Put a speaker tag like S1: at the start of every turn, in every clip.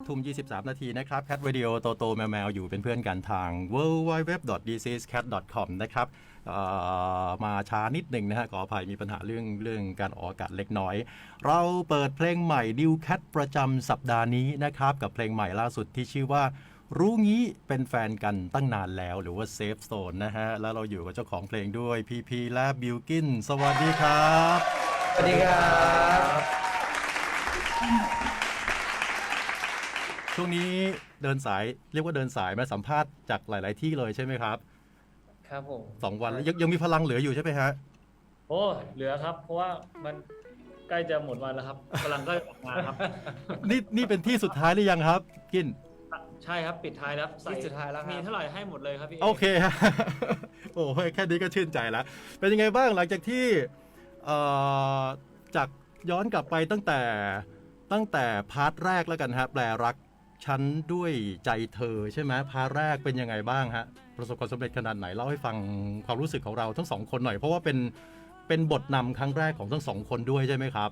S1: ทุ่ม 23 นาทีนะครับ Cat Radio โตโตแมวแมวอยู่เป็นเพื่อนกันทาง w w w d c s c a t c o m นะครับมาช้านิดหนึ่งนะฮะขออภัยมีปัญหาเรื่องเรื่องการออกอากาศเล็กน้อย เราเปิดเพลงใหม่ New Cat ประจำสัปดาห์นี้นะครับ กับเพลงใหม่ล่าสุดที่ชื่อว่ารู้งี้เป็นแฟนกันตั้งนานแล้วหรือว่า Safe Zone นะฮะ แล้วเราอยู่กับเจ้าของเพลงด้วยพีพีและบิวกิน สวัสดีครับ
S2: สวัสดีครับ
S1: ช่วงนี้เดินสายเรียกว่าเดินสายมาสัมภาษณ์จากหลาย ๆ ที่เลยใช่ไหมครับ
S2: ครับผม
S1: สองวันแล้วยังยังมีพลังเหลืออยู่ใช่ไหมฮะ
S3: โอ้เหลือครับ เพราะว่ามันใกล้จะหมดวันแล้วครับกำลังก็ออกมาครับ
S1: นี่นี่เป็นที่สุดท้ายหรือยังครับ กิน
S3: ใช่ครับปิดท้ายแล้วใส่
S2: ที่สุดท้ายแล้วครับ
S3: มีเท่าไหร่ให้หมดเลยครับพี่
S1: โอเคฮะโอ้ยแค่นี้ก็ชื่นใจแล้ว เป็นยังไงบ้างหลังจากที่เอ่อจากย้อนกลับไปตั้งแต่ตั้งแต่พาร์ทแรกแล้วกันฮะแปลรัก ฉันด้วยใจเธอใช่ไหมพาร์ทแรกเป็นยังไงบ้างฮะ ประสบความสำเร็จขนาดไหน เล่าให้ฟังความรู้สึกของเราทั้งสองคนหน่อย เพราะว่าเป็นเป็นบทนำครั้งแรกของทั้งสองคนด้วยใช่ไหมครับ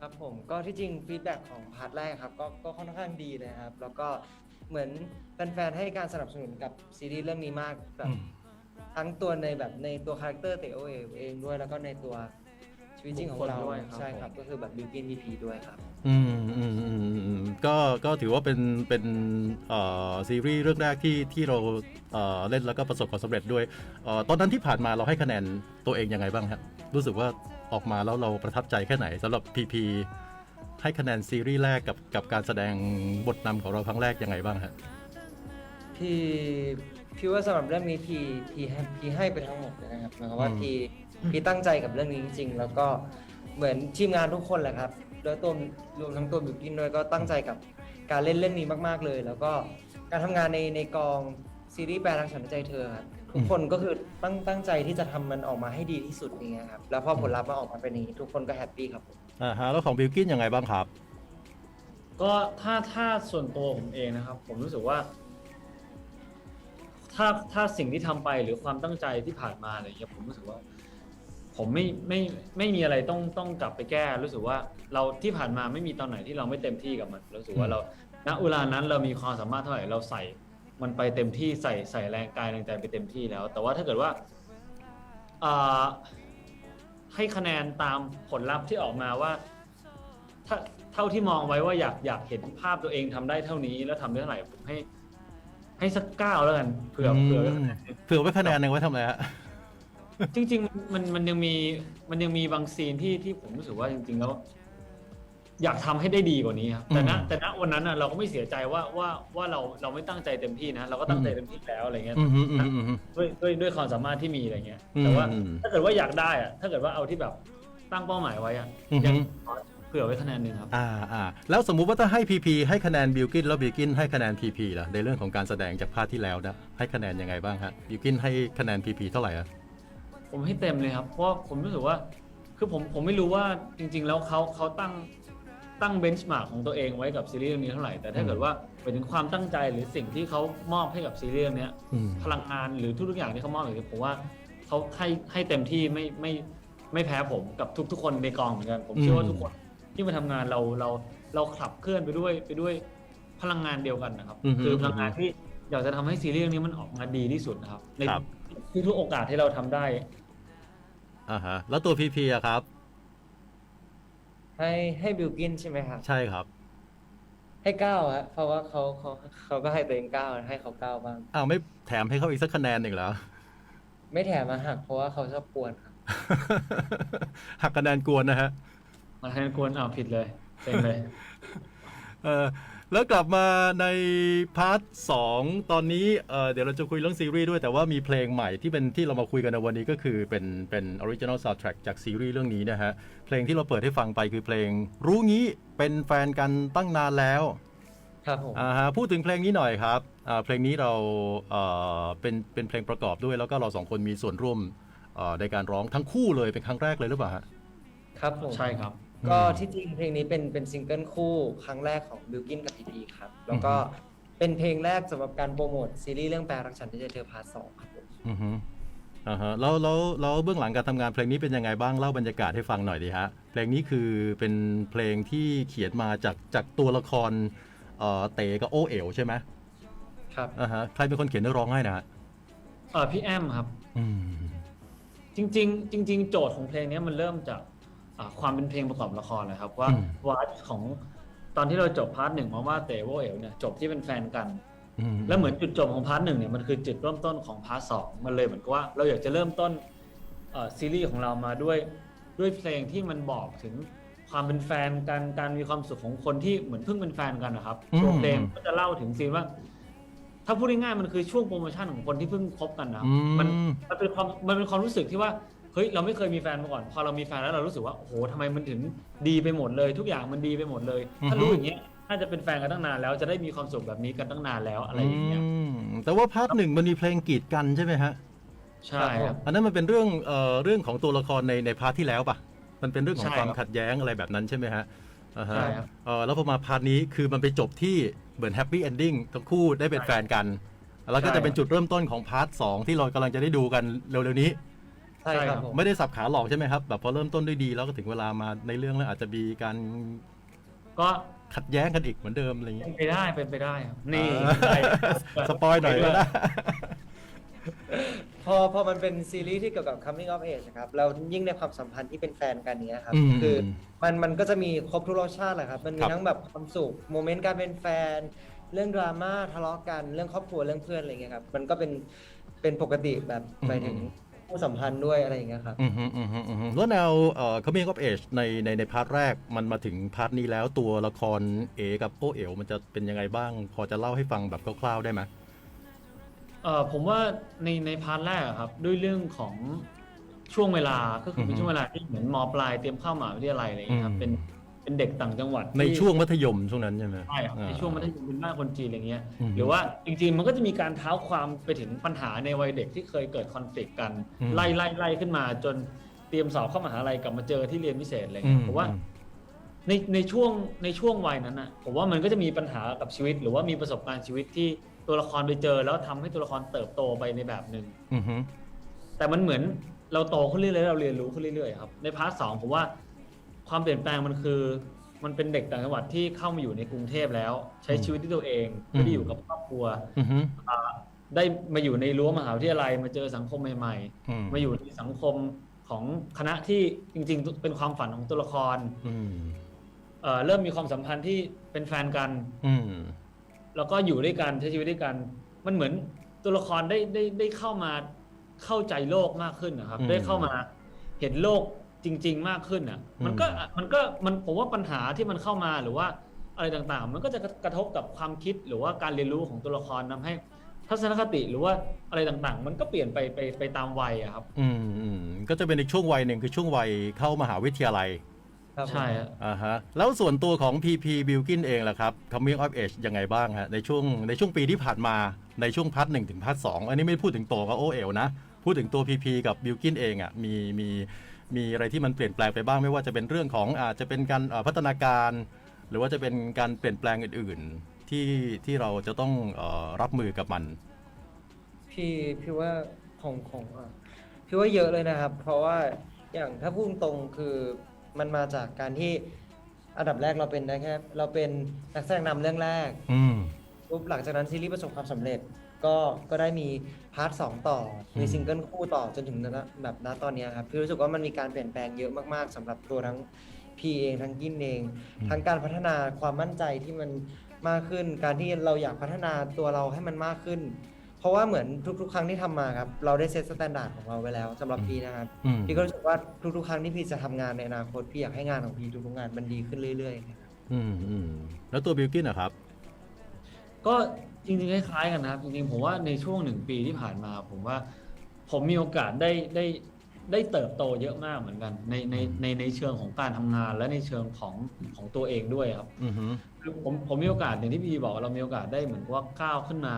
S2: ครับผมก็ที่จริงฟีดแบ็กของพาร์ทแรกครับก็ก็ค่อนข้างดีเลยครับ แล้วก็เหมือนแฟนๆให้การสนับสนุนกับซีรีส์เรื่องนี้มากแบบ
S1: อืม
S2: ทั้งตัวในแบบในตัวคาแรคเตอร์เตโอเองด้วยแล้วก็ในตัว ชีวิตจริงของเรา
S3: บุคคลด้วยครับ
S2: ใช่ครับ
S3: ผม
S2: ก็คือแบบบิวกินพีพีด้วยครับ
S1: อืมอืมอืมอืมก็ก็ถือว่าเป็นเป็นเอ่อซีรีส์เรื่องแรกที่ที่เราเอ่อเล่นแล้วก็ประสบความสำเร็จด้วยเอ่อตอนนั้นที่ผ่านมาเราให้คะแนนตัวเองยังไงบ้างครับรู้สึกว่าออกมาแล้วเราประทับใจแค่ไหนสำหรับ PP ให้คะแนนซีรีส์แรกกับกับการแสดงบทนำของเราครั้งแรกยังไงบ้างฮะ
S2: พี่พี่ว่าสำหรับเรื่องนี้พี่พี่ให้พี่ให้ไปทั้งหมดเลยนะครับหมายความว่า
S1: อืม
S2: พี่ พี่ตั้งใจกับเรื่องนี้จริงๆ แล้วก็เหมือนทีมงานทุกคนแหละครับแล้วตัวรวมทั้งตัวบิวกินด้วยก็ตั้งใจกับการเล่นเรื่องนี้มากๆเลย แล้วก็การทำงานในในกองซีรีส์แปลทางฉันใจเธอครับทุกคนก็คือตั้งตั้งใจที่จะทำมันออกมาให้ดีที่สุดอย่างเงี้ยครับแล้วพอผลลัพธ์มันออกมาเป็นอย่างนี้ทุกคนก็แฮปปี้ครับผม
S1: อ่าฮะแล้วของบิลกินยังไงบ้างครับ
S3: ก็ถ้าถ้าส่วนตัวผมเองนะครับ ผมรู้สึกว่า ถ้าถ้าสิ่งที่ทำไปหรือความตั้งใจที่ผ่านมาอะไรเงี้ยผมรู้สึกว่า ผมไม่ไม่ไม่มีอะไรต้องต้องกลับไปแก้ รู้สึกว่าเราที่ผ่านมาไม่มีตอนไหนที่เราไม่เต็มที่กับมันรู้สึกว่าเราณเวลานั้นเรามีความสามารถเท่าไหร่เราใส่มันไปเต็มที่ใส่ใส่แรงกายแรงใจไปเต็มที่แล้ว แต่ว่าถ้าเกิดว่าอ่าให้คะแนนตามผลลัพธ์ที่ออกมาว่าถ้าเท่าที่มองไว้ว่าอยากอยากเห็นภาพตัวเองทำได้เท่านี้แล้วทำได้เท่าไหร่ผมให้ ให้สักเก้าแล้วกันเผื่อเผื่อไว้
S1: มเผื่อไว้คะแนนหนึ่งไว้ทำอะไรฮะ
S3: จริง ๆ มันมันยังมีมันยังมีบางซีนที่ที่ผมรู้สึกว่าจริง ๆ แล้ว อยากทำให้ได้ดีกว่านี้ครับแต่ณ
S1: อืม
S3: แต่ณวันนั้นน่ะเราก็ไม่เสียใจว่าว่าว่าเราเราไม่ตั้งใจเต็มที่นะเราก็ตั้งใจเต็มที่แล้วอะไรเงี้ย
S1: อืมอืมอืมอืมอืม
S3: ด้วยด้วยด้วยความสามารถที่มีอะไรเงี้ย
S1: อืม
S3: แต่ว่า
S1: อืม
S3: ถ้าเกิดว่าอยากได้อะถ้าเกิดว่าเอาที่แบบตั้งเป้าหมายไว้อะ
S1: อืม
S3: ยังเผื่อไว้คะแนนหนึ่งครับ
S1: อ่าอ่าแล้วสมมุติว่าถ้าให้ PP ให้คะแนนบิลกินแล้วบิลกินให้คะแนน PP ล่ะในเรื่องของการแสดงจากภาคที่แล้วนะให้คะแนนยังไงบ้างฮะบิลกินให้คะแนน PP เท่าไหร่อะ
S3: ผมให้เต็มเลยครับ เพราะว่าผมรู้สึกว่า คือผมผมไม่รู้ว่าจริง ๆ แล้วเขาเขาตั้งตั้งเบนช์มาร์กของตัวเองไว้กับซีรีส์เรื่องนี้เท่าไหร่ แต่ถ้าเกิดว่าไปถึงความตั้งใจหรือสิ่งที่เขามอบให้กับซีรีส์เรื่องเนี้ย
S1: อืม
S3: พลังงานหรือทุกๆอย่างที่เขามอบอย่างนี้ผมว่าเขาให้ให้เต็มที่ไม่ไม่ไม่แพ้ผมกับทุก ๆ คนในกองเหมือนกัน ผมเชื่อว่าทุกคนที่มาทำงานเราเราเราขับเคลื่อนไปด้วยไปด้วยพลังงานเดียวกันนะครับ
S1: อือฮึ
S3: คือพลังงานที่อยากจะทำให้ซีรีส์เรื่องนี้มันออกมาดีที่สุดนะครับใน
S1: ครับ
S3: ทุกๆโอกาสที่เราทำได้
S1: อ่าฮะ แล้วตัว PP อะครับ
S2: ให้ให้บิวกินใช่ไหมครับ
S1: ใช่ครับ
S2: ให้เก้าฮะเพราะว่าเขาเขาเขาก็ให้ตัวเองเก้าให้เขาเก้าบ้าง
S1: อ้าวไม่แถมให้เขาอีกสักคะแนนหนึ่งเหรอ
S2: ไม่แถมมาหักเพราะว่าเขาชอบกวนครับ
S1: หักคะแนนกวนนะฮะ
S3: มาแทนควรอ้าวผิดเลยเต็มเลย
S1: เออ แล้วกลับมาในพาร์ทสองตอนนี้เออเดี๋ยวเราจะคุยเรื่องซีรีส์ด้วยแต่ว่ามีเพลงใหม่ที่เป็นที่เรามาคุยกันในวันนี้ก็คือเป็นเป็นออริจินอลซาวด์แทร็กจากซีรีส์เรื่องนี้นะฮะ เพลงที่เราเปิดให้ฟังไปคือเพลง รู้งี้เป็นแฟนกันตั้งนานแล้ว
S2: ครับผม
S1: อ่าฮะพูดถึงเพลงนี้หน่อยครับอ่าเพลงนี้เราเอ่อเป็นเป็นเพลงประกอบด้วยแล้วก็เราสองคนมีส่วนร่วมเอ่อในการร้องทั้งคู่เลยเป็นครั้งแรกเลยหรือเปล่าฮะ
S2: ครับผม
S3: ใช่ครับ
S2: ก็
S1: อืม
S2: ที่จริงเพลงนี้เป็นเป็นซิงเกิลคู่ครั้งแรกของบิลกินกับพีพีครับ แล้วก็เป็นเพลงแรกสำหรับการโปรโมทซีรีส์เรื่องแปลรักฉันที่จะเธอพาร์ทสองครับผม
S1: อือฮึอ่าฮะแล้วแล้วแล้วเบื้องหลังการทำงานเพลงนี้เป็นยังไงบ้างเล่าบรรยากาศให้ฟังหน่อยดีฮะ เพลงนี้คือเป็นเพลงที่เขียนมาจากจากตัวละครเอ่อเต๋กับโอเอ๋วใช่ไหม
S2: ครับ
S1: อ่าฮะใครเป็นคนเขียนเนื้อร้องให้นะฮะ
S3: เออพี่แอมครับ
S1: อืม
S3: จริง ๆ จริง ๆ โจทย์ของเพลงเนี้ยมันเริ่มจากอ่า ความเป็นเพลงประกอบละครนะครับ ว่า
S1: อืม
S3: วาดของตอนที่เราจบพาร์ทหนึ่งมาว่าเต๋โวเอ๋วเนี่ยจบที่เป็นแฟนกัน
S1: อืม
S3: แล้วเหมือนจุดจบของพาร์ทหนึ่งเนี่ยมันคือจุดเริ่มต้นของพาร์ทสองมันเลยเหมือนกับว่าเราอยากจะเริ่มต้นเอ่อซีรีส์ของเรามาด้วยด้วยเพลงที่มันบอกถึงความเป็นแฟนกันการมีความสุขของคนที่เหมือนเพิ่งเป็นแฟนกันนะครับตัวเพลงก็จะเล่าถึงซีนว่า ถ้าพูดง่ายๆมันคือช่วงโปรโมชั่นของคนที่เพิ่งคบกันนะครับ
S1: อื
S3: มัน
S1: ม
S3: มันเป็นความมันเป็นความรู้สึกที่ว่า เฮ้ยเราไม่เคยมีแฟนมาก่อน พอเรามีแฟนแล้วเรารู้สึกว่าโอ้โหทำไมมันถึงดีไปหมดเลย ทุกอย่างมันดีไปหมดเลย ถ้ารู้อย่างเงี้ยน่าจะเป็นแฟนกันตั้งนานแล้วจะได้มีความสุขแบบนี้กันตั้งนานแล้วอะไรอย่างเงี้ย
S1: มแต่ว่าพาร์ทหนึ่งมันมีเพลงกีดกันใช่ไหมฮะ
S3: ใช่ครับ
S1: อันนั้นมันเป็นเรื่องเอ่อเรื่องของตัวละครในในพาร์ทที่แล้วปะมันเป็นเรื่องของ
S3: ใช่
S1: ความ
S3: ครับ
S1: ขัดแย้งอะไรแบบนั้นใช่ไหมฮะอ่าฮะ
S3: ใช่ครับ
S1: เออแล้วพอมาพาร์ทนี้คือมันไปจบที่เหมือนแฮปปี้เอนดิ้งทั้งคู่ได้เป็นแฟนกัน แล้วก็
S3: ใช่
S1: จะเป็นจุดเริ่มต้นของพาร์ทสองที่เรากำลังจะได้ดูกันเร็วๆนี้
S2: ใช่
S3: ใช่
S2: ค
S3: ครั
S2: รับบผม
S1: ไม่ได้สับขาหลอกใช่ไหมครับแบบพอเริ่มต้นด้วยดีแล้วก็ถึงเวลามาในเรื่องแล้วอาจจะมีการ
S3: ก็
S1: ขัดแย้งกันอีกเหมือนเดิมอะไรอย่าง
S3: เป็
S1: เงี้
S3: น
S1: ย
S3: ไปได้เป็นไปได้ครับ นี่
S1: อ่า
S3: ใช่
S1: สปอยหน่อยก็ได้
S2: พอพอมันเป็นซีรีส์ที่เกี่ยวกับ coming of age นะครับเรายิ่งในความสัมพันธ์ที่เป็นแฟนกันเนี้ยครับ
S1: อืม
S2: คือมันมันก็จะมีครบทุกรสชาติแหละครับ มันมี
S1: ครับ
S2: ทั้งแบบความสุขโมเมนต์การเป็นแฟน เรื่องดราม่าทะเลาะกันเรื่องครอบครัวเรื่องเพื่อนอะไรเงี้ยครับมันก็เป็นเป็นปกติแบบหมา ยถึงผู้สัมพันธ์ด้วยอะไรอย่างเงี้ยครับ
S1: อืมฮึอืมฮึอืมฮึแล้วแนวเอ่อ coming of age ในในในพาร์ทแรกมันมาถึงพาร์ทนี้แล้วตัวละครเอกับโอเอ๋วมันจะเป็นยังไงบ้าง พอจะเล่าให้ฟังแบบคร่าวๆได้ไหม
S3: เออผมว่าในในพาร์ทแรกอะครับด้วยเรื่องของช่วงเวลาก็คือเป็นช่วงเวลาที่เหมือนมปลายเตรียมเข้ามหาวิทยาลัยอะไรอย่างเงี้ยครับเป็น เป็นเด็กต่างจังหวัดที่
S1: ในช่วงมัธยมช่วงนั้นใช่ไหม
S3: ใช่ครับในช่วงมัธยมเป็นบ้านคนจีนอะไรเงี้ย
S1: อืม
S3: หรือว่าจริงๆมันก็จะมีการเท้าความไปถึงปัญหาในวัยเด็กที่เคยเกิดคอนฟ lict กัน
S1: อืม
S3: ไล่ไล่ไล่ขึ้นมาจนเตรียมสอบเข้ามหาลัยกลับมาเจอที่เรียนพิเศษอะไร
S1: อื
S3: เงี้
S1: ม
S3: ยผมว่าในในช่วงในช่วงวัยนั้นอะผมว่ามันก็จะมีปัญหากับชีวิต หรือว่ามีประสบการณ์ชีวิตที่ตัวละครไปเจอ แล้วทำให้ตัวละครเติบโตไปในแบบหนึ่ง
S1: อืมฮึ
S3: แต่มันเหมือนเราโตขึ้นเรื่อยๆเราเรียนรู้ขึ้นเรื่อยๆครับในพาร์ทสองผมว่า ความเปลี่ยนแปลงมันคือ มันเป็นเด็กต่างจังหวัดที่เข้ามาอยู่ในกรุงเทพแล้ว ใช้ชีวิตที่ตัวเองไม่ได้อยู่กับครอบครัว
S1: อืมฮึ
S3: ได้มาอยู่ในรั้วมหาวิทยาลัยมาเจอสังคมใหม่
S1: อืม
S3: ๆมาอยู่ในสังคมของคณะที่จริง ๆ เป็นความฝันของตัวละคร
S1: อืม
S3: เอ่อเริ่มมีความสัมพันธ์ที่เป็นแฟนกัน
S1: อืม
S3: แล้วก็อยู่ด้วยกันใช้ชีวิตด้วยกัน มันเหมือนตัวละครได้ได้ได้เข้ามาเข้าใจโลกมากขึ้นนะครับ
S1: อืม
S3: ได้เข้ามาเห็นโลก จริง ๆ มากขึ้นอะ มันก็
S1: อืม
S3: มันก็มันผมว่าปัญหาที่มันเข้ามาหรือว่าอะไรต่างๆ มันก็จะกระทบกับความคิดหรือว่าการเรียนรู้ของตัวละครทำให้ทัศนคติหรือว่าอะไรต่างๆ มันก็เปลี่ยนไปไปไปตามวัยอะครับ
S1: อืมอืมก็จะเป็นอีกช่วงวัยหนึ่งคือช่วงวัยเข้ามหาวิทยาลัย
S2: ครับผม
S3: ใช่ฮะ
S1: อ่าฮะแล้วส่วนตัวของ PP b i l k i n เองล่ะครับ coming of age ยังไงบ้างฮะในช่วงในช่วงปีที่ผ่านมาในช่วงพาร์ทหนึ่งถึงพาร์ทสองอันนี้ไม่พูดถึงโตกับโอเอลนะ พูดถึงตัว PP กับ b i l k i n เองอะมีมี มีอะไรที่มันเปลี่ยนแปลงไปบ้างไม่ว่าจะเป็นเรื่องของอาจจะเป็นการอ่าพัฒนาการ หรือว่าจะเป็นการเปลี่ยนแปลงอื่น ๆ ที่ที่เราจะต้องเออรับมือกับมัน
S2: พี่พี่ว่าของของอะพี่ว่าเยอะเลยนะครับ เพราะว่าอย่างถ้าพูดตรงๆคือมันมาจากการที่อันดับแรกเราเป็นได้แค่เราเป็นนักแสดงนำเรื่องแรก
S1: อืม
S2: ปุ๊บหลังจากนั้นซีรีส์ประสบความสำเร็จ ก็ก็ได้มีพาร์ทสองต่อมี
S1: อืม
S2: ซิงเกิลคู่ต่อจนถึงณแบบณตอนเนี้ยครับพี่รู้สึกว่ามันมีการเปลี่ยนแปลงเยอะมากๆสำหรับตัวทั้งพี่เองทั้งกินเอง ทั้งการพัฒนาความมั่นใจที่มันมากขึ้น การที่เราอยากพัฒนาตัวเราให้มันมากขึ้น เพราะว่าเหมือนทุก ๆ ครั้งที่ทำมาครับเราได้เซตสแตนดาร์ดของเราไว้แล้วสำหรับพี่นะครับ
S1: อืม
S2: พี่ก็รู้สึกว่าทุกๆ ครั้งที่พี่จะทำงานในอนาคตพี่อยากให้งานของพี่ทุกๆงานมันดีขึ้นเรื่อยๆครับ
S1: อืมอืมแล้วตัว b i l k i n นะครับ
S3: ก็จริงๆคล้ายๆกันนะครับจริงๆผมว่าในช่วงหนึ่งปีที่ผ่านมา ผมว่าผมมีโอกาสได้ได้ได้เติบโตเยอะมากเหมือนกัน ในในในในเชิงของการทำงานและในเชิงของของตัวเองด้วยครับ
S1: อือฮึ
S3: คือผมผมมีโอกาสอย่างที่พี่บอกเรามีโอกาสได้เหมือนกับว่าก้าวขึ้นมา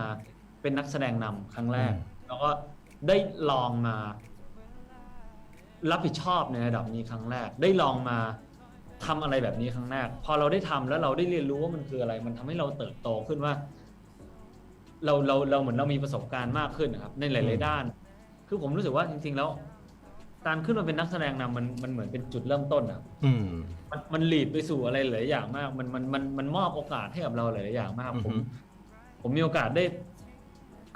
S3: เป็นนักแสดงนำครั้งแรก แล้วก็ได้ลองมา รับผิดชอบในระดับนี้ครั้งแรก ได้ลองมาทำอะไรแบบนี้ครั้งแรก พอเราได้ทำแล้วเราได้เรียนรู้ว่ามันคืออะไร มันทำให้เราเติบโตขึ้นว่า เราเราเราเหมือนเรามีประสบการณ์มากขึ้นนะครับในหลาย ๆ ด้าน คือผมรู้สึกว่าจริง ๆ แล้ว การขึ้นมาเป็นนักแสดงนำมันมันเหมือนเป็นจุดเริ่มต้นอะ
S1: อืม
S3: มันมันหลีดไปสู่อะไรหลายอย่างมาก มันมันมันมันมอบโอกาสให้กับเราหลายอย่างมาก
S1: อือฮึ
S3: ผมผมมีโอกาสได้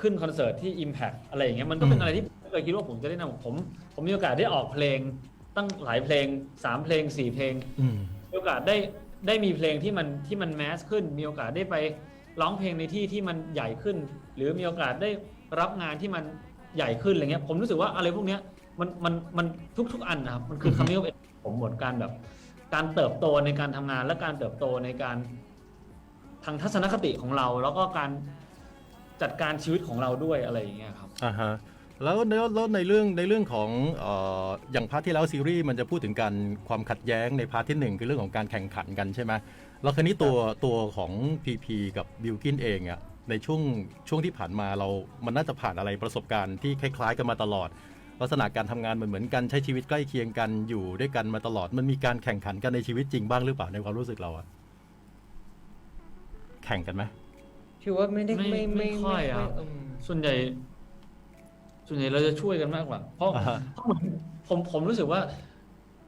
S3: ขึ้นคอนเสิร์ตที่ Impact อะไรอย่างเงี้ยมันก็เป็น
S1: อืม
S3: อะไรที่ผมไม่เคยคิดว่าผมจะได้นำผม ผมมีโอกาสได้ออกเพลงตั้งหลายเพลงสามเพลงสี่เพลง
S1: อืม
S3: มีโอกาสได้ได้มีเพลงที่มันที่มันแมสขึ้น มีโอกาสได้ไป ร้องเพลงในที่ที่มันใหญ่ขึ้น หรือมีโอกาสได้รับงานที่มันใหญ่ขึ้นอะไรเงี้ยผมรู้สึกว่าอะไรพวกเนี้ยมันมันมันทุก ๆ อันนะครับมันคือคำนี้ว่าผมหมดการแบบ การเติบโตในการทำงานและการเติบโตในการทางทัศนคติของเรา แล้วก็การจัดการชีวิตของเราด้วยอะไรอย่างเงี้ยครับ
S1: อ่าฮะแล้วแล้วแล้วในเรื่องในเรื่องของเอ่ออย่างพาร์ทที่แล้วซีรีส์มันจะพูดถึงการความขัดแย้งในพาร์ทที่หนึ่งคือเรื่องของการแข่งขันกันใช่ไหม แล้วคืนนี้ตัวตัวของพีพีกับบิลกินเองอะในช่วงช่วงที่ผ่านมาเรา มันน่าจะผ่านอะไรประสบการณ์ที่คล้าย ๆ กันมาตลอด ลักษณะการทำงานเหมือนเหมือนกันใช้ชีวิตใกล้เคียงกันอยู่ด้วยกันมาตลอด มันมีการแข่งขันกันในชีวิตจริงบ้างหรือเปล่าในความรู้สึกเราอะแข่งกันไหม
S2: ถือว่าไม่ได้
S3: ไม่
S2: ไม่
S3: ไม่ค่อยอะครับ
S2: อืม
S3: ส่วนใหญ่ ส่วนใหญ่เราจะช่วยกันมากกว่า เพราะ
S1: อ่าฮะ
S3: เพราะเหมือนผมผมรู้สึกว่า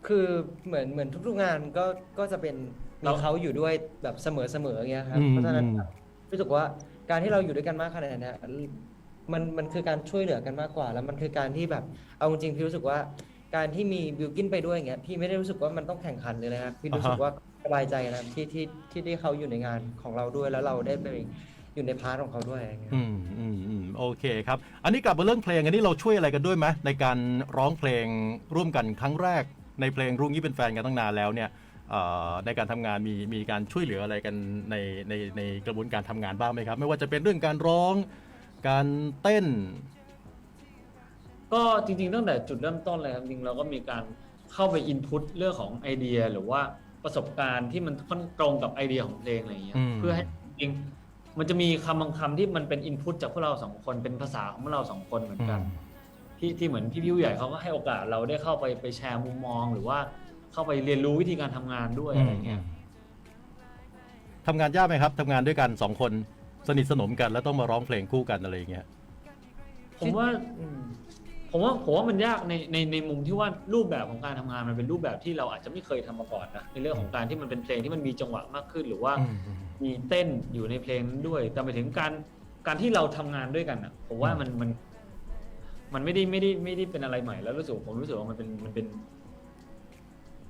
S2: คือเหมือนเหมือนทุกๆงานก็ก็จะเป็น มี
S3: เรา
S2: เขาอยู่ด้วยแบบเสมอเสมออย่างเงี้ยครับ
S1: อืม
S2: เพราะฉะนั้น
S1: อืม
S2: แบบรู้สึกว่าการที่เราอยู่ด้วยกันมากขนาดเนี้ยมันมันคือการช่วยเหลือกันมากกว่า แล้วมันคือการที่แบบเอาจริงๆพี่รู้สึกว่า การที่มีบิวกินไปด้วยอย่างเงี้ยพี่ไม่ได้รู้สึกว่ามันต้องแข่งขันเลยนะครับพี่รู้สึกว่าสบายใจนะครับที่ที่ที่ได้เขาอยู่ในงานของเราด้วยแล้วเราได้ไปอยู่ในพาร์ทของเขาด้วยอย่างเงี้ย
S1: อืมอืมอืมโอเคครับ อันนี้กลับมาเรื่องเพลงอันนี้เราช่วยอะไรกันด้วยไหมในการร้องเพลงร่วมกันครั้งแรกในเพลงรุ่งนี้เป็นแฟนกันตั้งนานแล้วเนี่ยเอ่อ ในการทำงานมีมีการช่วยเหลืออะไรกันในในในกระบวนการทำงานบ้างไหมครับ ไม่ว่าจะเป็นเรื่องการร้อง การเต้น
S3: ก็จริงๆตั้งแต่จุดเริ่มต้นเลยครับจริงๆเราก็มีการเข้าไปอินพุตเรื่องของไอเดีย หรือว่าประสบการณ์ที่มันค่อนตรงกับไอเดียของเพลงอะไรอย่างเงี้ย
S1: อืม
S3: เพื่อให้จริงๆมันจะมีคำบางคำที่มันเป็นอินพุตจากพวกเราสองคนเป็นภาษาของพวกเราสองคนเหมือนกัน ที่ที่เหมือนพี่พี่ผู้ใหญ่เขาก็ให้โอกาสเราได้เข้าไปไปแชร์มุมมองหรือว่า เข้าไปเรียนรู้วิธีการทำงานด้วยอะไรเงี้ย
S1: ทำงานยากไหมครับทำงานด้วยกันสองคนสนิทสนมกันแล้วต้องมาร้องเพลงคู่กันอะไรอย่างเงี้ย
S3: ผมว่า
S2: อืม
S3: ผมว่าผมว่ามันยากในในในมุมที่ว่ารูปแบบของการทำงานมันเป็นรูปแบบที่เราอาจจะไม่เคยทำมาก่อนนะในเรื่องของการที่มันเป็นเพลงที่มันมีจังหวะมากขึ้น หรือว่า
S1: อืมอืม
S3: มีเต้นอยู่ในเพลงนั้นด้วย แต่ไปถึงการการที่เราทำงานด้วยกันอะ ผมว่ามันมัน มันไม่ได้ไม่ได้ไม่ได้เป็นอะไรใหม่ แล้วรู้สึกผมรู้สึกว่ามันเป็นมันเป็น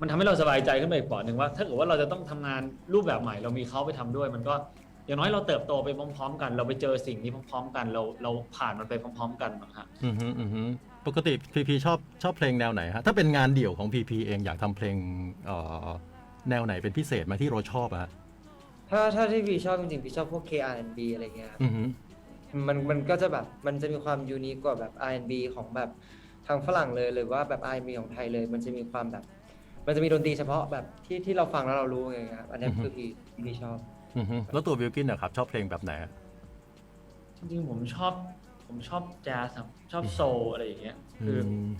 S3: มันทำให้เราสบายใจขึ้นไปอีกปอดหนึ่งว่า ถ้าเกิดว่าเราจะต้องทำงานรูปแบบใหม่ เรามีเขาไปทำด้วย มันก็อย่างน้อยเราเติบโตไปพร้อม ๆ กัน เราไปเจอสิ่งนี้พร้อม ๆ กันเราเราผ่านมันไปพร้อม ๆ กันนะฮะ
S1: อืมฮึอืมฮึปกติพีพีชอบชอบเพลงแนวไหนฮะถ้าเป็นงานเดี่ยวของพีพีเองอยากทำเพลงเอ่อแนวไหนเป็นพิเศษไหมาที่เราชอบอะฮะ
S2: ถ้าถ้าที่พี่ชอบจริงๆพี่ชอบพวก KR&B อะไรเงี้ยครับ
S1: อืมฮึ
S2: มันมันก็จะแบบมันจะมีความยูนิคกว่าแบบ R&B ของแบบทางฝรั่งเลยหรือว่าแบบ R&B ของไทยเลย มันจะมีความแบบ มันจะมีดนตรีเฉพาะแบบที่ที่เราฟังแล้วเรารู้ไงครับอันนี้คือพี่พี่ชอบ
S1: อืมฮึแล้วตัววิลกินนะครับชอบเพลงแบบไหนอะ
S3: จริงๆผมชอบ ผมชอบแจ๊สครับชอบโซลอะไรอย่างเงี้ยคือ
S1: ม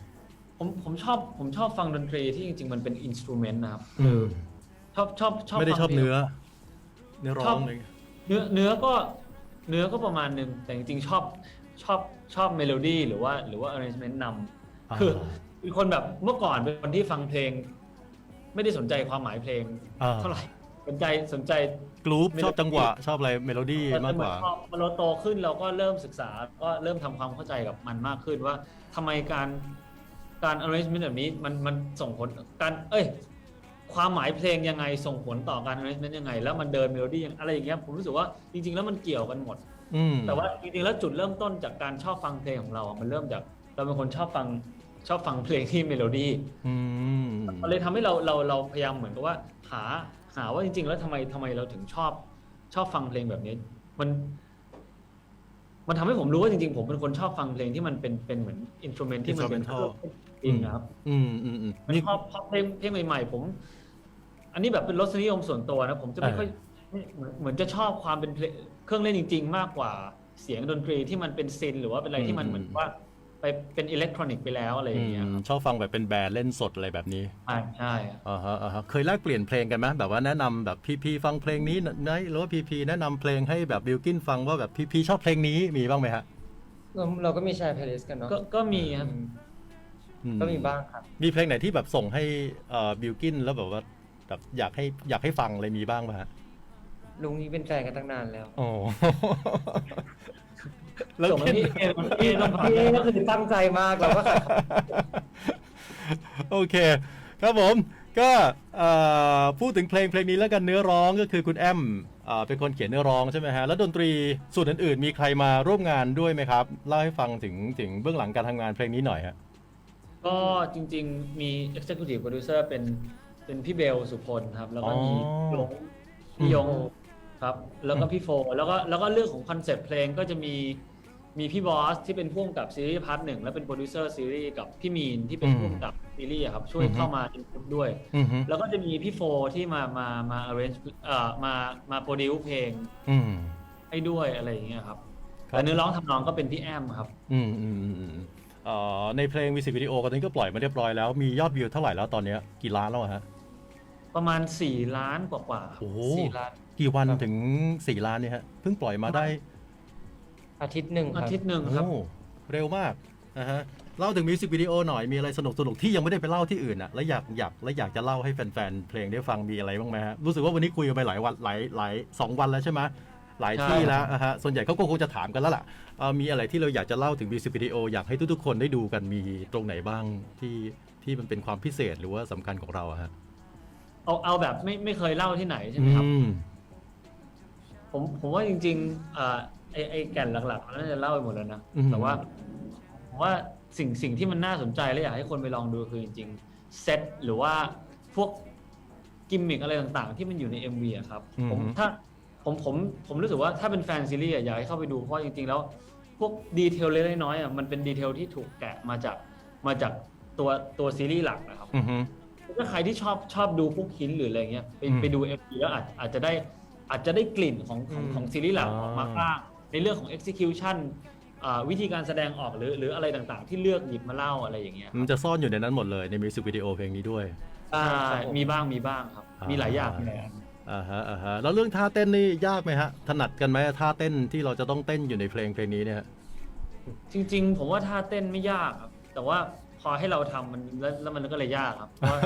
S3: ผมผมชอบผมชอบฟังดนตรีที่จริง ๆ มันเป็นอินสตูเมนต์นะครับ
S1: อืม
S3: ชอบชอบชอบ
S1: ไม่ได้
S3: ฟัง
S1: ชอบ
S3: พลง
S1: เนื้อ เนื้อร้
S3: ช
S1: อ
S3: องบ
S1: เลย
S3: เนื้อเนื้อก็เนื้อก็ประมาณหนึ่งแต่จริงๆชอบชอบชอบเมโลดี้หรือว่าหรือว่า arrangement นำคือเป็นคนแบบเมื่อก่อนเป็นคนที่ฟังเพลง ไม่ได้สนใจความหมายเพลง
S1: อ่า
S3: เท่าไหร่สนใจสนใจ
S1: กรุ๊ป
S3: Melody
S1: ชอบจังหวะ ชอบอะไรเมโลดี้มากกว่า
S3: พอพอเราโตขึ้นเราก็เริ่มศึกษา ก็เริ่มทำความเข้าใจกับมันมากขึ้นว่าทำไมการการ arrangement แบบนี้มันมันส่งผลการเอ้ย ความหมายเพลงยังไงส่งผลต่อการ arrangement ยังไง แล้วมันเดินเมโลดี้ยังอะไรอย่างเงี้ยผมรู้สึกว่าจริง ๆ แล้วมันเกี่ยวกันหมด
S1: อืม
S3: แต่ว่าจริงๆแล้วจุดเริ่มต้นจากการชอบฟังเพลงของเราอะมันเริ่มจากเราเป็นคนชอบฟัง ชอบฟังเพลงที่เมโลดี้
S1: อืม
S3: มันเลยทำให้เราเราเราพยายามเหมือนกับว่า หาหาว่าจริง ๆ แล้วทำไมทำไมเราถึงชอบ ชอบฟังเพลงแบบนี้ มัน มันทำให้ผมรู้ว่าจริง ๆ ผมเป็นคนชอบฟังเพลงที่มันเป็นเป็นเหมือนอินสตูเมนที่มันเป็น
S1: Instrumental
S3: จริงนะครับ
S1: อืมอืมอืม
S3: มัน
S1: นี่
S3: ชอบชอบเพลงเพลงใหม่ๆผม อันนี้แบบเป็นรสนิยมส่วนตัวนะ ผมจะไม่
S1: เออ
S3: ค่อยไม่เหมือนเหมือนจะชอบความเป็นเพลงเครื่องเล่นจริง ๆ มากกว่าเสียงดนตรีที่มันเป็นซินหรือว่าเป็นอะไรที่มันเหมือนว่า ไปเป็นอิเล็กทรอนิกส์ไปแล้วอะไรอย่างเงี้ย
S1: อืมชอบฟังแบบเป็นแบรนด์เล่นสดอะไรแบบนี้
S3: ใช่ใช่อะ
S1: อ่าฮะอ่าฮะเคยแลกเปลี่ยนเพลงกันไหมแบบว่าแนะนำแบบพีพีฟังเพลงนี้ไหนหรือว่าพีพีแนะนำเพลงให้แบบบิลกินฟังว่าแบบพีพีชอบเพลงนี้มีบ้างไหมฮะ
S2: เราเราก็มีแชร์เพลย์ลิสต์กันเนาะ
S3: ก็ก็มีครับ
S2: อืม
S1: อืม
S2: ก็มีบ้างครับ
S1: มีเพลงไหนที่แบบส่งให้เอ่อบิลกินแล้วแบบว่าแบบอยากให้อยากให้ฟังอะไรมีบ้างไหมฮะ
S2: ลุงนี้เป็นแฟนกันตั้งนานแล้ว
S1: โอ้ แล้ว
S3: ส่งให้พี่เอพี่ต้องฟัง
S2: พี่ก็คือตั้งใจมากเราก็ขัด
S1: โอเค ครับผมก็เอ่อพูดถึงเพลงเพลงนี้แล้วกันเนื้อร้องก็คือคุณแอมเอ่อเป็นคนเขียนเนื้อร้องใช่ไหมฮะแล้วดนตรีส่วนอื่นๆ มีใครมาร่วมงานด้วยไหมครับเล่าให้ฟังถึงถึงเบื้องหลังการทำงานเพลงนี้หน่อยฮะ
S3: ก็จริงๆมี executive producer เป็นเป็นพี่เบลสุพลครับ แล้วก็มี
S1: อ๋อ
S3: ยงพี่ยง ครับแล้วก็พี่โฟแล้วก็แล้วก็เรื่องของคอนเซปต์เพลงก็จะมีมีพี่บอสที่เป็นพ่วงกับซีรีส์พาร์ทหนึ่งแล้วเป็นโปรดิวเซอร์ซีรีส์กับพี่มีนที่เป็นพ่วงกับซีรีส์อะครับช่วยเข้ามาอินพุตด้วย
S1: อือฮึ
S3: แล้วก็จะมีพี่โฟที่มามามา arrange เอ่อมามาโปรดิวเพลง
S1: อืม
S3: ให้ด้วยอะไรอย่างเงี้ยครับ
S1: ครับ
S3: แต่เนื้อร้องทำนองก็เป็นพี่แอมครับ
S1: อืมอืมอืมอืมเอ่อในเพลงมิวสิกวิดีโอตอนนี้ก็ปล่อยมาเรียบร้อยแล้วมียอดวิวเท่าไหร่แล้วตอนเนี้ยกี่ล้านแล้วอะฮะ
S3: ประมาณ4ล้านกว่าๆครับ
S1: โอ้โห
S2: สี่ล้าน
S1: กี่วัน
S3: ครับ
S1: ถึง4ล้านเนี่ยฮะเพิ่งปล่อยมาได้
S2: อาทิตย์หนึ่งค
S3: อา
S2: รับ
S3: ทิตย์หนึ่งครับ
S1: โอ้เร็วมากนะฮะเล่าถึงมิวสิกวิดีโอหน่อยมีอะไรสนุกสนุกๆที่ยังไม่ได้ไปเล่าที่อื่นอะแล้วอยากอยากและอยากจะเล่าให้แฟนๆเพลงได้ฟังมีอะไรบ้างไหมฮะรู้สึกว่าวันนี้คุยกันไปหลายวันหลายหลายสองวันแล้วใช่ไหมหลายที่
S3: ใช่
S1: แล้วนะฮะส่วนใหญ่เขาก็คงจะถามกันแล้วล่ะเอ่อมีอะไรที่เราอยากจะเล่าถึงมิวสิกวิดีโออยากให้ทุกๆคนได้ดูกันมีตรงไหนบ้างที่ที่มันเป็นความพิเศษหรือว่าสำคัญของเราอะฮะ
S3: เอาเอาแบบไม่ไม่เคยเล่าที่ไหนใช่ไหมครับ
S1: อืม
S3: ผมผมว่าจริงๆอ่าไอไอแก่นหลักๆมันน่าจะเล่าไปหมดแล้วนะ
S1: อืม
S3: แต่ว่าผมว่าสิ่งสิ่งที่มันน่าสนใจและอยากให้คนไปลองดูคือจริงๆเซตหรือว่าพวกกิมมิคอะไรต่างๆ ที่มันอยู่ใน MV อะครับ
S1: อืม
S3: ผมถ้าผมผมผมรู้สึกว่าถ้าเป็นแฟนซีรีส์อะอยากให้เข้าไปดูเพราะจริงๆแล้ว พวกดีเทลเล็กๆน้อยๆอะมันเป็นดีเทลที่ถูกแกะมาจากมาจากตัวตัวซีรีส์หลักนะครับ
S1: อือฮึ
S3: ถ้าใครที่ชอบชอบดูพวกฮินหรืออะไรเงี้ยไป
S1: อืม
S3: ไปดูเอ็มแล้วอาจอาจจะได้อาจจะได้กลิ่นของของ
S2: อืม
S3: ของซีรีส์หลัก
S1: อ่า
S3: ออกมาบ้างในเรื่องของ execution อ่าวิธีการแสดงออกหรือหรืออะไรต่างๆ ที่เลือกหยิบมาเล่าอะไรอย่างเงี้ย
S1: มันจะซ่อนอยู่ในนั้นหมดเลยในมิวสิกวิดีโอเพลงนี้ด้วย
S2: อ่า
S3: ใช่
S2: ครับผม
S3: มีบ้างมีบ้างครับ
S1: อ่ามี
S3: มีหลายอย่างมีหลายอัน
S1: อ่าฮะอ่าฮะแล้วเรื่องท่าเต้นนี่ยากไหมฮะ ถนัดกันไหมท่าเต้นที่เราจะต้องเต้นอยู่ในเพลงเพลงนี้เนี่ย
S3: จริงๆ ผมว่าท่าเต้นไม่ยากครับ แต่ว่า พอให้เราทำมันแล้วแล้วมันก็เลยยากครับเพราะว่า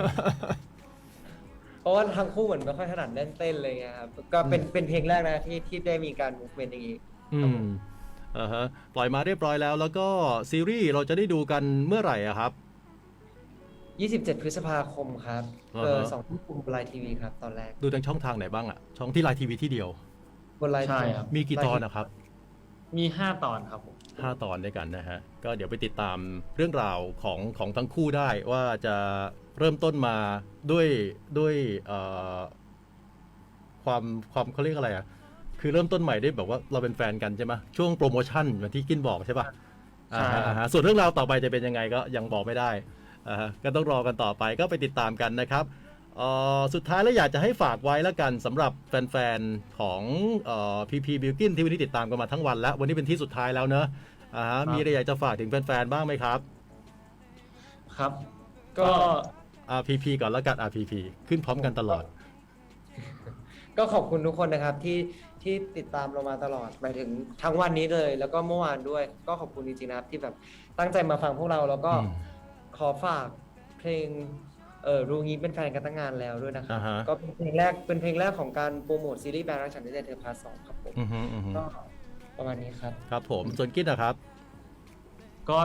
S2: เพราะว่าทั้งคู่เหมือนไม่ค่อยถนัดเล่นเต้นเลยไงครับก็เป็นเป็นเพลงแรกนะที่ที่ได้มีการมูฟเมนต์อย่างนี้
S1: อืมอ่าฮะปล่อยมาเรียบร้อยแล้ว แล้วก็ซีรีส์เราจะได้ดูกันเมื่อไหร่อะครับ
S2: 27 พฤษภาคมครับ
S1: อ่าฮะ
S2: เออสองทุ่มบนไลน์ทีวีครับตอนแรก
S1: ดูทางช่องทางไหนบ้างอะช่องที่ไลน์ทีวีที่เดียว
S2: บนไลน์
S3: ใช่ครับ
S1: มีกี่ตอนนะครับ
S3: มีห้าตอนครับผม
S1: ห้าตอนด้วยกันนะฮะ ก็เดี๋ยวไปติดตามเรื่องราวของของทั้งคู่ได้ว่าจะเริ่มต้นมาด้วยด้วยเอ่อความความเขาเรียกอะไรอะคือเริ่มต้นใหม่ด้วยแบบว่าเราเป็นแฟนกันใช่ไหมช่วงโปรโมชั่นเหมือนที่กินบอกใช่ปะ
S3: ใช่
S1: อ่าฮะอ่าฮะส่วนเรื่องราวต่อไปจะเป็นยังไงก็ยังบอกไม่ได้อ่าฮะก็ต้องรอกันต่อไปก็ไปติดตามกันนะครับเอ่อ สุดท้ายแล้วอยากจะให้ฝากไว้แล้วกันสำหรับแฟนๆ ของพีพีบิลกินที่วันนี้ติดตามกันมาทั้งวันแล้ว วันนี้เป็นที่สุดท้ายแล้วเนอะอ่าฮะมีอะไรอยากจะฝากถึงแฟนๆ บ้างไหมครับ
S3: ครับ
S2: ก็
S3: ก็
S1: อ่าพีพีก่อนแล้วกันอ่าพีพีขึ้นพร้อมกันตลอด
S2: ก็ขอบคุณทุกคนนะครับที่ที่ติดตามเรามาตลอดหมายถึงทั้งวันนี้เลย แล้วก็เมื่อวานด้วย ก็ขอบคุณจริงๆนะครับที่แบบตั้งใจมาฟังพวกเราแล้วก็
S1: อืม
S2: ขอฝากเพลง เออรู้งี้เป็นแฟนกันตั้งงานแล้วด้วยนะครั
S1: อ่าฮะ
S2: ก็เป็นเพลงแรกเป็นเพลงแรกของการโปรโมทซีรีส์แบรนด์รักฉันได้ใจเธอพาร์ทสองครับผม
S1: อือฮึอือฮึ
S2: ก็ประมาณนี้ครับ
S1: ครับผมส่วนกินนะครับ
S3: ก็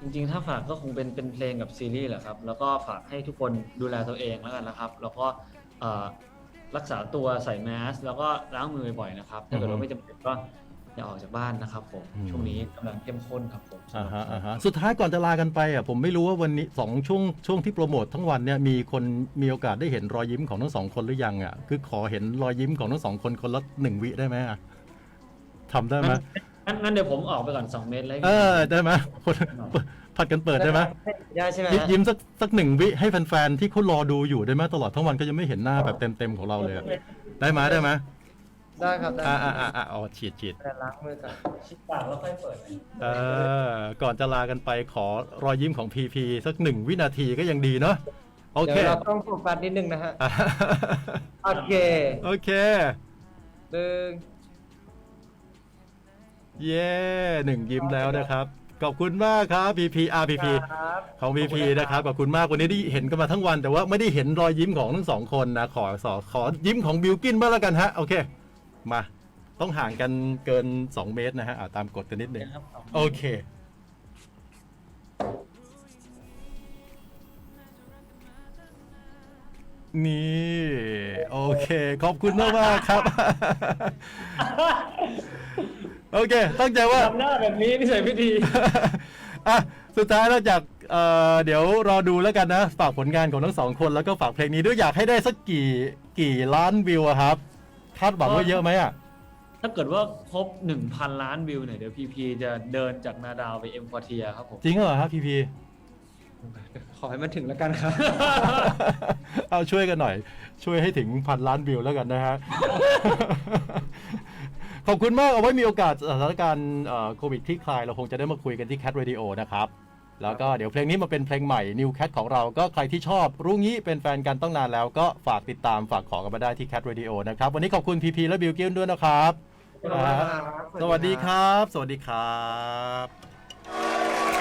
S3: จริงๆ ถ้าฝากก็คงเป็นเป็นเพลงกับซีรีส์แหละครับ แล้วก็ฝากให้ทุกคนดูแลตัวเองแล้วกันนะครับ แล้วก็เอ่อรักษาตัวใส่แมสแล้วก็ล้างมือบ่อยๆนะครับ ถ้าเกิด
S1: อือฮึ
S3: ว่าไม่จำเป็นก็ อย่าออกจากบ้านนะครับผม
S1: อืม
S3: ช่วงนี้กำลังเข้มข้นครับผม
S1: อ่าฮะอ่าฮะสุดท้ายก่อนจะลากันไปอะผมไม่รู้ว่าวันนี้สองช่วงช่วงที่โปรโมททั้งวันเนี่ยมีคนมีโอกาสได้เห็นรอยยิ้มของทั้งสองคนหรือยังอะคือขอเห็นรอยยิ้มของทั้งสองคนคนละหนึ่งวิได้ไหมอะทำได้ไหม
S3: งั้นงั้นเดี๋ยวผมออกไปก่อน 2 เมตรแล้ว
S1: เออได้ไหมคนผัดกันเปิดได้ไหม
S2: ได้ใช่ไหม
S1: ยิ้ม
S2: ฮะ
S1: ยิ้มสักสักหนึ่งวิให้แฟนๆที่เขารอดูอยู่ได้ไหมตลอดทั้งวันก็ยังไม่เห็นหน้าแบบเต็มๆของเราเลยอะได้ไหมได้ไหม
S2: ได้ครับได้
S1: อ่าอ่าอ่าอ่าอ๋อฉีดฉีด
S2: แต่ล้างมือก่อน
S3: ชิดปากแล้วค่อยเปิด
S1: เออก่อนจะลากันไปขอรอยยิ้มของพีพีสักหนึ่งวินาทีก็ยังดีเนาะโอเค
S2: เดี๋ยวเราต้องโฟกัสนิดนึงนะฮะ โอเค
S1: โอเค
S2: หนึ่ง
S1: เย้หนึ่งยิ้มแล้วนะครับ ขอบคุณมากครับ PP RPP
S2: ครับ
S1: ของ
S2: ขอบ
S1: PP
S2: คุณนะครับ
S1: นะครับขอบคุณมากวันนี้ได้เห็นกันมาทั้งวัน แต่ว่าไม่ได้เห็นรอยยิ้มของทั้งสองคนนะขอขอขอยิ้มของบิลกินบ้างแล้วกันฮะโอเค มา ต้องห่างกันเกิน 2 เมตรนะฮะอ่าตามกฎกันนิดหนึง
S3: นะครับ
S1: โอเค นี่ โอเค ขอบคุณมากมากๆครับ โอเค ตั้งใจว่า
S3: ทำหน้าแบบนี้นิสัยไม่ดี
S1: อะ สุดท้ายแล้วจากเอ่อเดี๋ยวรอดูแล้วกันนะ ฝากผลงานของทั้งสองคนแล้วก็ฝากเพลงนี้ด้วยอยากให้ได้สักกี่กี่ล้านวิวอะครับ คาดหวังว่าเยอะไหมอะ
S3: ถ้าเกิดว่าครบ 1,000 ล้านวิวเนี่ยเดี๋ยวพีพีจะเดินจากนาดาวไปเอ็มควอเทียครับผม
S1: จริงเหรอครับพีพี
S2: ขอให้มันถึงแล้วกันครับ
S1: เอาช่วยกันหน่อย ช่วยให้ถึงพันล้านวิวแล้วกันนะฮะ ขอบคุณมากเอาไว้มีโอกาสสถานการณ์เอ่อโควิดที่คลาย เราคงจะได้มาคุยกันที่ Cat Radio นะครับ แล้วก็เดี๋ยวเพลงนี้มาเป็นเพลงใหม่ New Cat ของเรา ก็ใครที่ชอบรู้งี้เป็นแฟนกันตั้งนานแล้ว ก็ฝากติดตามฝากขอกันมาได้ที่ Cat Radio นะครับ วันนี้ขอบคุณพีพีและบิวกินด้วยนะครับ
S2: ขอบคุณครับ
S1: สวัสดีครับ สวัสดีครับ